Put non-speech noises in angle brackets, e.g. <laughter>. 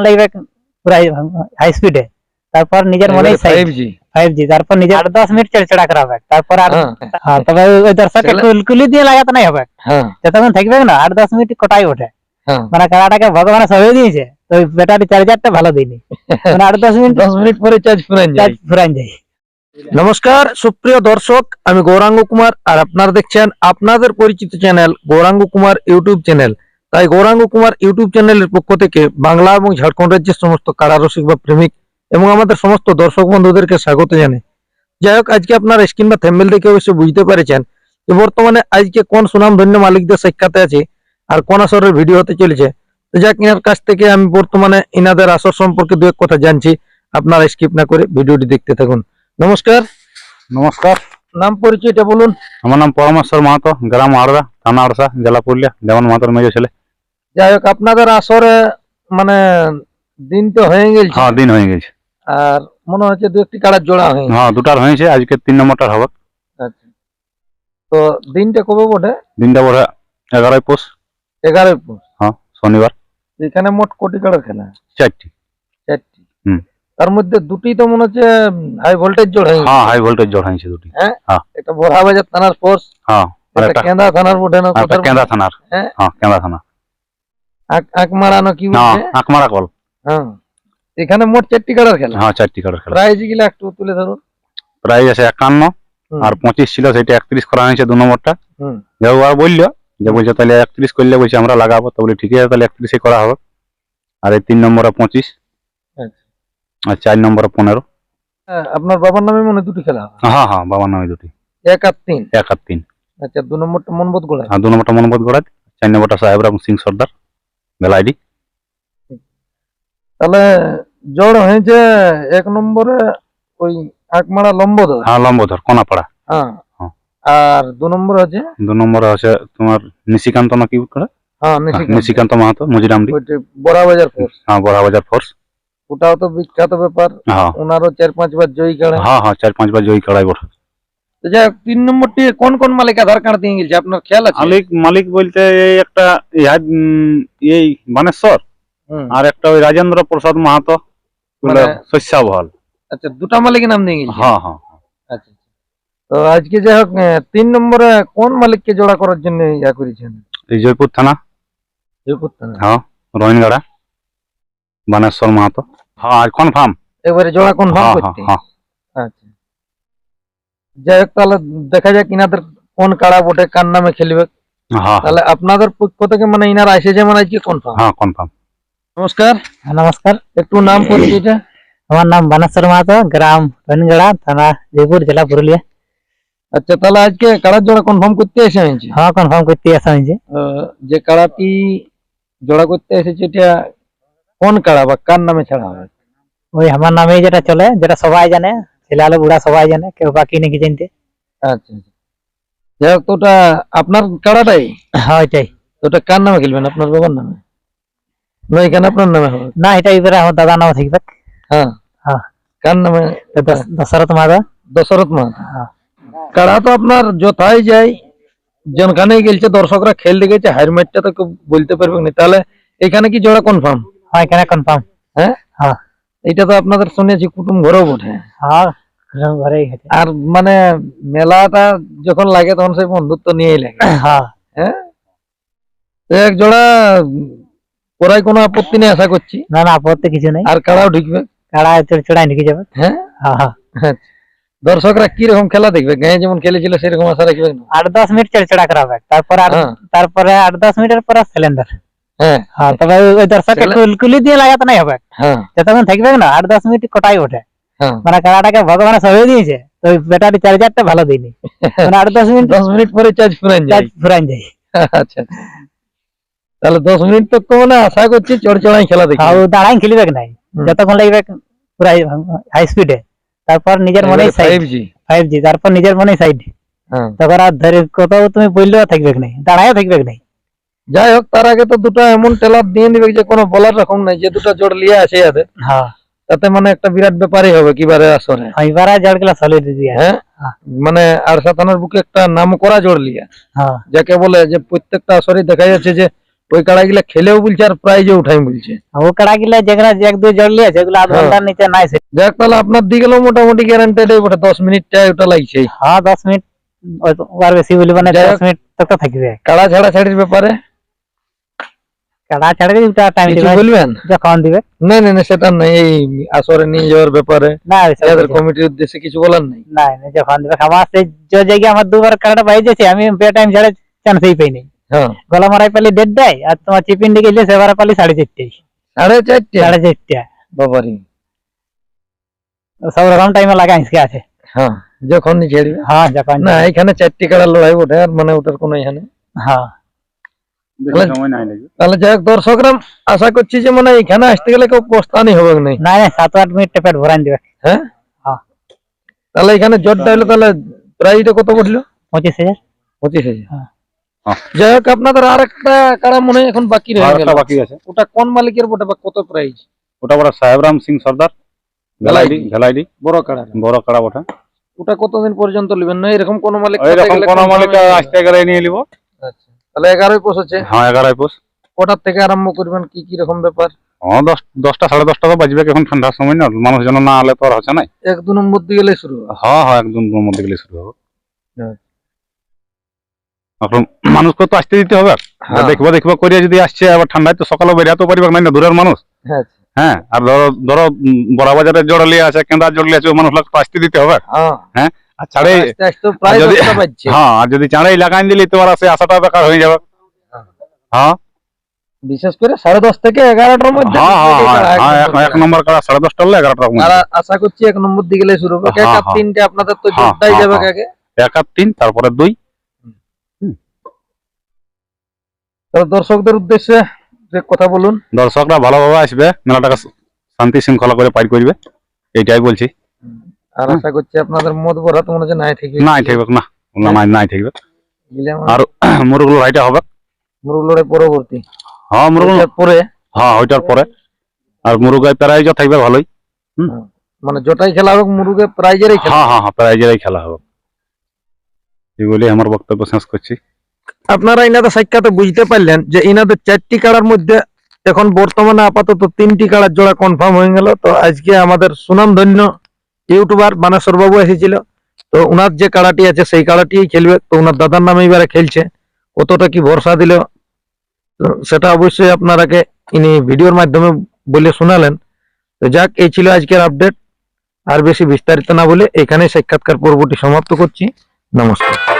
লাগবে পুরা হাই স্পিডে তারপর নিজের মনে ফাইভ জি ফাইভ জি তারপর নিজের আট দশ মিনিট চড়চড়া করা হবে। তারপর আর হ্যাঁ। হ্যাঁ, তবে ওই- দর্শককে চলে- দিয়ে লাগাতে নাই হবে। হ্যাঁ। যতক্ষণ থাকবে না আট দশ মিনিট কটাই ওঠে। হ্যাঁ। মানে কাড়াটাকে ভগবান সবে দিয়েছে তো ওই ব্যাটারি চার্জারটা ভালো দিইনি। মানে আট দশ মিনিট দশ মিনিট পরে চার্জ ফুরান যায়। চার্জ ফুরান যায়। নমস্কার সুপ্রিয় দর্শক আমি গৌরাঙ্গ কুমার আর আপনারা দেখছেন আপনাদের পরিচিত channel Gauranga Kumar YouTube channel তাই গৌরাঙ্গ কুমার ইউটিউব চ্যানেলের পক্ষ থেকে বাংলা এবং ঝাড়খণ্ড রাজ্যের সমস্ত কারারসিক বা প্রেমিক এবং আমাদের সমস্ত দর্শক বন্ধুদেরকে স্বাগত জানাই। যাই হোক আজকে আপনার স্ক্রিন বা থ্যাম্বেল দেখে অবশ্যই বুঝতে পেরেছেন যে বর্তমানে আজকে কোন সুনাম ধন্য মালিকদের সাক্ষাতে আছে আর কোন আসরের ভিডিও হতে চলেছে। তো যাক ইনার কাছ থেকে আমি বর্তমানে ইনাদের আসর সম্পর্কে দু এক কথা জানছি। আপনারা স্কিপ না করে ভিডিওটি দেখতে থাকুন। নমস্কার। নমস্কার। নাম পরিচয়টা বলুন। আমার নাম পরমেশ্বর মাহাতো গ্রাম আড়দা থানা আড়সা জেলা পুরুলিয়া দেওয়ান মাহাতোর মেজো ছেলে। যাই হোক আপনাদের আসরে মানে দিন তো হয়ে গেছে। হ্যাঁ দিন হয়ে গেছে। আর মনে হচ্ছে দু একটি কাড়ার জোড়া হয়ে হ্যাঁ দুটার হয়েছে আজকে তিন নম্বরটার হবে। আচ্ছা। তো দিনটা কবে বটে? দিনটা বড় এগারোই পোষ। এগারোই পৌষ। হ্যাঁ শনিবার। এখানে মোট কোটি কাড়ার খেলা? চারটি। চারটি। হুম। তার মধ্যে দুটি তো মনে হচ্ছে হাই ভোল্টেজ জোড় হয়ে গেছে হ্যাঁ হাই ভোল্টেজ জোড় হয়েছে দুটি। একটা বড়া বাজার থানার ফোর্স হ্যাঁ আর একটা একটা কেন্দা থানার বটে না আর একটা কোথার কেন্দা থানার। হ্যাঁ? হ্যাঁ কেন্দা থানা আঁক- মারানো কি আঁকমারা কল হ্যাঁ এখানে মোট চারটি কাড়ার খেলা। হ্যাঁ চারটি কাটার খেলা। প্রাইজগুলা একটু তুলে ধরুন। প্রাইস আছে একান্ন আর পঁচিশ ছিল সেটা একত্রিশ করা হয়েছে দু নম্বরটা। যাও আর বলল যে বলছে তাহলে একত্রিশ করলে বলছে আমরা লাগাবো। তো বলি ঠিক আছে তাহলে একত্রিশে করা হবে। আর এই তিন নম্বরে পঁচিশ। আচ্ছা। আর চার নম্বরে পনেরো। হ্যাঁ, আপনার বাবার নামে মনে দুটি খেলা হ্যাঁ হ্যাঁ বাবার নামে দুটি। এক আর তিন। এক আর তিন। আচ্ছা দু নম্বরটা মনবোধ গোড়া আর দু নম্বরটা মনোবোধ চার নম্বরটা সাহেবরা এবং সিং সর্দার। বেলাইডি তাহলে জড় হয়েছে এক নম্বরে ওই আকমারা লম্বদর। হ্যাঁ লম্বধর কোনাপাড়া। হ্যাঁ। হ্যাঁ। আর দু নম্বরে আছে দু নম্বরে আছে তোমার নিশিকান্ত না কি করে হ্যাঁ নিশিকান্ত। মাহাতো মজিরামডি ওইটি বড়া বাজার ফোর্স হ্যাঁ বড়াবাজার ফোর্স ওটাও তো বিখ্যাত ব্যাপার। হ্যাঁ। ওনারও চার পাঁচ বার জয়ী কাড়ে হ্যাঁ হ্যাঁ চার পাঁচবার জয়ী কড়াই বড়। তো তিন নম্বরটি কোন কোন মালিক আধার কার্ড দিয়ে গেছে? আপনার খেয়াল আছে? মালিক মালিক বলতে এই একটা এই বানেশ্বর আর একটা ওই রাজেন্দ্র প্রসাদ মাহাতো মানে- শস্যাবহল। আচ্ছা দুটা মালিকের নাম দিয়ে গেছে? হ্যাঁ হ্যাঁ। আচ্ছা তো আজকে যাই হোক তিন নম্বরে কোন মালিককে জোড়া করার জন্য ইয়া করেছেন? এই জয়পুর থানা। জয়পুর থানা। হ্যাঁ রোহিনগাড়া বানেশ্বর মাহাতো। হ্যাঁ আর কনফার্ম এবারে জোড়া কনফার্ম হ্যাঁ করতে। হ্যাঁ। আচ্ছা যাই হোক তাহলে দেখা যাক ইনাদের কোন কাড়া বটে কার নামে খেলবে হ্যাঁ তাহলে আপনাদের পক্ষ থেকে মানে ইনারা এসেছে মানে আজকে কনফার্ম হ্যাঁ কনফার্ম নমস্কার হ্যাঁ, নমস্কার একটু নাম পরিচয়টা আমার নাম বানেশ্বর মাহাতো গ্রাম রনগড়া থানা জয়পুর জেলা পুরুলিয়া আচ্ছা তাহলে আজকে কাড়ার জোড়া কনফার্ম করতে এসে হয়েছে হ্যাঁ কনফার্ম করতে আসা হয়েছে আহ, যে কাড়াটি জোড়া করতে এসেছে এটা কোন কাড়া বা কার নামে ছাড়া হবে ওই আমার নামেই যেটা চলে যেটা সবাই জানে ছেলে আলো বুড়া সবাই জানে কেউ বাকি নাকি জানতে আচ্ছা আচ্ছা। যাই হোক তো ওটা আপনার কাড়াটাই হ্যাঁ ওইটাই তো ওটা কার নামে খেলবেন আপনার বাবার নামে না এখানে আপনার নামে হবে না এটা এবারে আমার দাদা নাম থাকবে হ্যাঁ হ্যাঁ। কার নামে তো দশ- দশরথ মাহাতো দশরথ মাহাতো হ্যাঁ। কাড়া তো আপনার যথাই যায় যেখানে গেলছে দর্শকরা খেলতে গেছে হার ম্যাচটা তো কেউ বলতে পারবে না তাহলে এখানে কি জোড়া কনফার্ম হ্যাঁ এখানে কনফার্ম হ্যাঁ হ্যাঁ। এটা তো আপনাদের শুনেছি কুটুম ঘরেও বটে হ্যাঁ ঘরেই গেছে আর মানে মেলাটা যখন লাগে তখন সেই বন্ধুত্ব নিয়েই লাগে। <coughs> হ্যাঁ। হ্যাঁ? এক জোড়া করাই কোনো আপত্তি নেই আশা করছি। না না আপত্তি কিছু নেই। আর কাড়াও ঢুকবে। কাড়া চড়াই ঢুকে যাবে। হ্যাঁ? হ্যাঁ হ্যাঁ। দর্শকরা কি রকম খেলা দেখবে? গায়ে যেমন খেলেছিল সেরকম আশা রাখবে আট দশ মিনিট চড়চড়া করা হবে তারপর আর হ্যাঁ। তারপরে আট দশ মিনিটের পরে সিলিন্ডার হ্যাঁ। হ্যাঁ তবে ওই- দর্শককে তাহলে- দিয়ে লাগাতে নাই হবে। হ্যাঁ। যতক্ষণ থাকবে না আট দশ মিনিট কটাই ওঠে। হ্যাঁ মানে কাড়াটাকে ভগবান সবে দিয়েছে তো ব্যাটারি চার্জারটা ভালো দিইনি। <laughs> মানে আট দশ মিনিট দশ মিনিট পরে চার্জ ফুরান যায়। ফুরান যায়। আচ্ছা। তাহলে দশ মিনিট তো তো মানে আশা করছি চড়চড়াই খেলা দেখি। আর ও দাঁড়াই খেলিবে নাই? যতক্ষণ লাগবে পুরা হাই স্পিডে তারপর নিজের মনে side five G five G তারপর নিজের মনে সাইড হ্যাঁ। তখন আর ধরে কত তুমি বললেও থাকবে নাই দাঁড়াইও থাকবে নাই। যাই হোক তার আগে তো দুটো এমন টেলার দিয়ে দিবে যে কোনো বলার রকম নাই যে দুটো জোর লিয়ে আছে হ্যাঁ। তাতে মানে একটা বিরাট ব্যাপারই হবে কিবারে আসরে এবার আর জড় গেলা সলিড দিয়ে হ্যাঁ? হ্যাঁ। মানে আরসা থানার বুকে একটা নাম করা জোড় লিয়া। হ্যাঁ। যাকে বলে যে প্রত্যেকটা আসরে দেখা যাচ্ছে যে ওই কাড়াগুলা খেলেও বলছে আর প্রাইজে উঠাই বলছে। ও কাড়া গিলা যেগুলা এক দুই জড় লিয়েছে ওগুলো আধ হ্যাঁ। ঘণ্টার নিচে নাই সে। যাক তাহলে আপনার দিকে মোটামুটি গ্যারান্টেড বটে দশ মিনিট টাই ওটা লাগছে হ্যাঁ দশ মিনিট আর বেশি বলি মানে দশ মিনিট তো থাকবে। কাড়া ছাড়া ছাড়ির ব্যাপারে। কাড়া ছাড়ে ওটা টাইম কিছু বলবেন? যখন দিবে। না না না সেটা নাই এই আসরে নিয়ে যাওয়ার ব্যাপারে। না কমিটির উদ্দেশ্যে কিছু বলার নেই। না না যখন দিবে। আমার সেই যে জায়গায় আমার দুবার পাই আমি বে টাইম ছাড়ে চান্সই পাই নাই। হ্যাঁ। গলা মারাই পালি আর তোমার চিপিন দিকে গেলে সেবার পালি সাড়ে চারটে। সাড়ে চারটে? সাড়ে চারটে। বাবারি। সব রকম টাইমে লাগা আজকে আছে। হ্যাঁ যখন ছেড়বে হ্যাঁ যখন না এখানে চারটি কাড়া লড়াই ওঠে আর মানে ওটার কোনো এখানে হ্যাঁ বেশি সময় নাই লাগবে তাহলে যাই হোক দর্শকরা আশা করছি যে মানে এখানে আসতে গেলে কেউ প্রস্থানই হবে না না না সাত আট মিনিট পেট ভরান দিবে। হ্যাঁ? হ্যাঁ। তাহলে এখানে জটটা হলো তাহলে প্রাইসটা কত পড়ল? পঁচিশ হাজার। পঁচিশ হাজার। হ্যাঁ। হ্যাঁ। যাই হোক আপনাদের আর একটা কাড়া মনে হয় এখন বাকি রয়ে গেল? বাকি আছে। ওটা কোন মালিকের বটে বা কত প্রাইস ওটা বড় সাহেবরাম সিং সর্দার। ভেলাইডি ভেলাইডি। বড় কাড়া বড় কাড়া বটে। ওটা কতদিন পর্যন্ত নেবেন? না এরকম কোন মালিক এরকম কোন মালিক আসতে গেলে নিয়ে নিব। তাহলে এগারোই পৌঁছেছে হ্যাঁ এগারোই পোষ। কটার থেকে আরম্ভ করবেন? কি কি রকম ব্যাপার? হ্যাঁ দশ দশটা সাড়ে দশটা তো বাজবে এখন ঠান্ডার সময় না মানুষজন না হলে তো আর হচ্ছে না এক দু নম্বর দিয়ে গেলে শুরু হবে। হ্যাঁ হ্যাঁ একদম ওর মধ্যে গেলে শুরু হবে। হ্যাঁ। এখন মানুষকে তো আসতে দিতে হবে। হ্যাঁ। দেখব দেখব করিয়া যদি আসছে আবার ঠান্ডায় তো সকালে বেরিয়ে পারিবে না দূরের মানুষ। হ্যাঁ। হ্যাঁ আর ধরো ধরো বড় বাজারে জড়লিয়ে আছে কেন্দ্রা জড়লিয়ে আছে মানুষ আসতে দিতে হবে। হ্যাঁ ছাড়ে আস্তে আস্তে প্রায় যদি- হ্যাঁ যদি চাঁড়াই লাগাই দিলি তো সে আশাটা বেকার হয়ে যাবে। হ্যাঁ। বিশেষ করে সাড়ে দশ থেকে এগারোটার মধ্যে এই কাড়া একদম এক- এক নম্বর কাড়া সাড়ে দশটা হলে এগারোটা আর আশা করছি এক নম্বর দিকে শুরু হবে। এক আর। তিনটে আপনাদের তো জোরটাই যাবে। এক আর তিন তারপরে দুই। দর্শকদের উদ্দেশ্যে যে কথা বলুন। দর্শকরা ভালোভাবে আসবে মেলাটাকে শান্তি শৃঙ্খলা করে পার করবে। এইটাই বলছি। আর আশা করছি আপনাদের মত ভরা তো মনে হচ্ছে নাই ঠিক নাই থাকবে না নাই নাই আর <clears throat> মুরগুলো হাইটা হবে? মুরুগ লড়াই পরবর্তী। হ্যাঁ মুরগুলো পরে। হ্যাঁ ওইটার পরে। আর থাকবে ভালোই। মানে জটাই খেলা হোক মুরুগে প্রাইজেরই হ্যাঁ হ্যাঁ হ্যাঁ প্রাইজেরই খেলা হবে। এই বলে আমার বক্তব্য শেষ করছি। আপনারা ইনাদের সাক্ষাতে বুঝতে পারলেন যে ইনাদের চারটি কাড়ার মধ্যে এখন বর্তমানে আপাতত তিনটি কাড়ার জোড়া কনফার্ম হয়ে গেল। তো আজকে আমাদের সুনামধন্য ইউটিউবার মানেশ্বর বাবু এসেছিল। তো ওনার যে কাড়াটি আছে, সেই কাড়াটি খেলবে। তো ওনার দাদার নামে এবারে খেলছে। কতটা কি ভরসা দিল? সেটা অবশ্যই আপনারাকে ইনি ভিডিওর মাধ্যমে বলে শোনালেন। তো যাক, এই ছিল আজকের আপডেট। আর বেশি বিস্তারিত না বলে এখানে সাক্ষাৎকার পর্বটি সমাপ্ত করছি। নমস্কার।